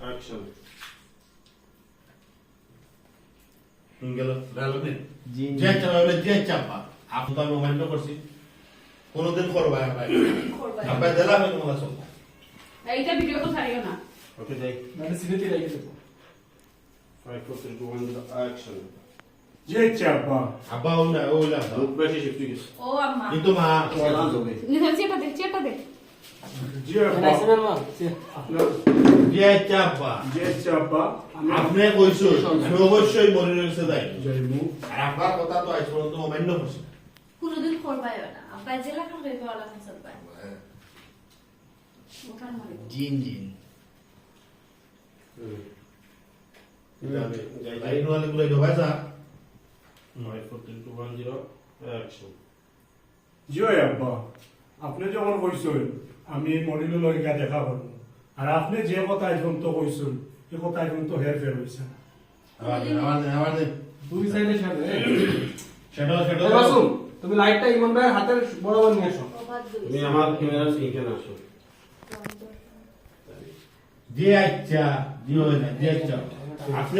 Action গেল নে জি যে চাপা বলে যে চাপা আপনি তো আমি মোবাইল করছি কোনদিন করবা ভাই করবা। দিলাম আমি তোমার সব এইটা ভিডিও তো ছাড়িও না ওকে যাই মানে স্মৃতি রেখে দেবো five four three two one action যে চাপা আব্বা ও না ও না মুখ বেশি শিফট গেছে ও আম্মা কিন্তু মা চেটা দে দে যে চাপা যে চাপা আমি আপনি কইছো অবশ্যই মনে রয়েছে তাই আর আপনার কথা তো আজ পর্যন্ত মোবাইল করছি কোনোদিন করবাই না আব্বা জেলা খান হইবে ওলা সবাই মানে জিন জিন যাই নোয়ালে গুলো জবাই যা five four two one zero action যে আব্বা আপনি যখন কইছেন আমি মডিল লইকা দেখা করব আর আপনি যে কথা এখন তো কইছেন এই কথা এখন তো হের ফের দে। দুই সাইডে সাথে সেটাও তুমি লাইটটা ইমন ভাইয়ের হাতের বরাবর নিয়ে দুই। তুমি আমার ক্যামেরার এইখানে আসো যে আচ্ছা যে হয় আচ্ছা আপনি